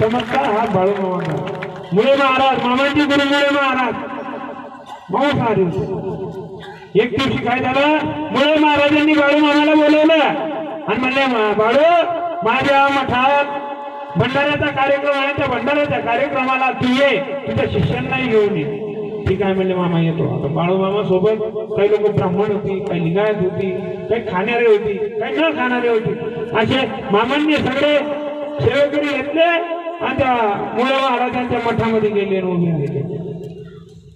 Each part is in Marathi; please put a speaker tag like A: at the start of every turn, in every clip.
A: चमत्कार हा बाळू मुळे महाराज मामांची गुरु मुळे महाराज. मांसाहारी होते. एक दिवशी काय झालं? मुळे महाराजांनी बाळू मामाला बोलवलं. आणि म्हणले "मा- बाळू माझ्या मठात भंडाऱ्याचा कार्यक्रम आहे. त्या भंडाऱ्याच्या कार्यक्रमाला तू ये. तुझ्या शिष्यांनाही घेऊन ये. ठीक आहे म्हणले मामा येतो. आता बाळू मामा सोबत काही लोक ब्राह्मण होती काही लिंगायत होती काही खाणारे होती काही न खाणारे होती. असे मामांनी सगळे सेवेकरी घेतले. आणि त्या मुळे महाराजांच्या मठामध्ये गेले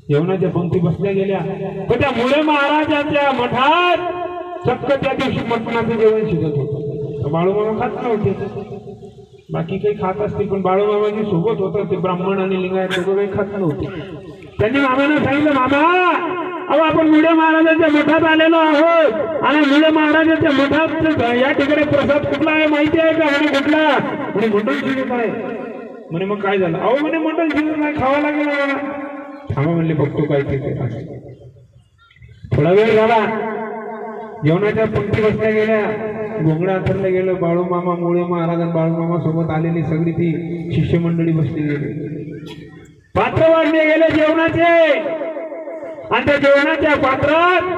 A: जेवणाच्या पंक्ती बसल्या गेल्या. पण त्या मुळे महाराजांच्या मठात चक्क त्या दिवशी मटणाचं जेवण शिकत होतं. बाळूमामा खात नव्हते. बाकी काही खात असतील पण बाळूमामाजी सोबत होतं. ते ब्राह्मण आणि लिंगायत लोक काही खात नव्हते. त्यांनी मामांना सांगितलं मामा अहो आपण मुळे महाराजांच्या मठात आलेलो आहोत. आणि मुळे महाराजांच्या मठात या ठिकाणी प्रसाद कुठला आहे? माहिती आहे का? आणि कुठला? आणि म्हणून शिकत आहे. म्हणे मग काय झालं? अहो म्हणे मटण शिजत नाही खावा लागेल थांबा म्हणले बघतो काय ते थोडा वेळ झाला. जेवणाच्या पंक्ती बसल्या गेल्या. घोंगड्या अथरल्या गेलं. बाळू मामा मुळे महाराज आणि बाळू मामा सोबत आलेली सगळी ती शिष्यमंडळी बसली गेली. पात्र वाढले गेले जेवणाचे. आणि त्या जेवणाच्या पात्रात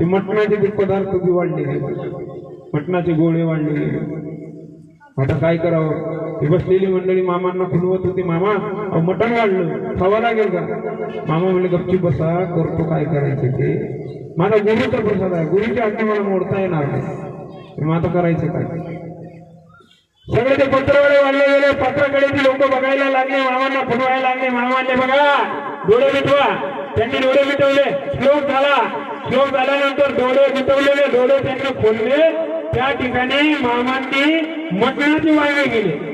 A: ते मटणाचे बी पदार्थ बी वाढले गेले. मटणाचे गोळे वाढले गेले. आता काय करावं? ती बसलेली मंडळी मामांना खुलवत होती मामा अहो मटण वाढलं खावा लागेल का? मामा म्हणले गपची बसा करतो काय करायचं ते. माझा गुरुचा प्रसाद आहे गुरुची आज्ञा मला मोडता येणार नाही. मग आता करायचं काय? सगळे ते पत्रवाळे वाढले गेले पत्राकडे ती लोक बघायला लागले मामांना फुलवायला लागले. मामाने बघा डोळे मिटवा. त्यांनी डोळे मिटवले श्लोक झाला. श्लोक झाल्यानंतर डोळे मिटवलेले डोळे त्यांनी खोलले. त्या ठिकाणी मामांनी मटणाची वाळवे गेले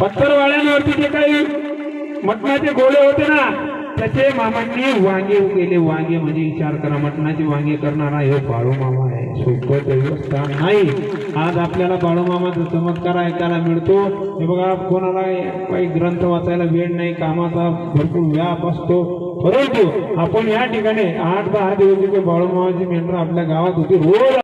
A: पत्तरवाळ्यांवरती जे काही मटणाचे गोळे होते ना त्याचे मामांनी वांगे केले वांगे म्हणजे विचार करा मटणाचे वांगे करणारा हे बाळू मामा आहे. सोबत व्यवस्था नाही. आज आपल्याला बाळू मामाचा चमत्कार ऐकायला मिळतो हे बघा कोणाला काही ग्रंथ वाचायला वेळ नाही कामाचा भरपूर व्याप असतो. परंतु आपण या ठिकाणी आठ दहा दिवस बाळू मामाची मेंढर आपल्या गावात होती. रोज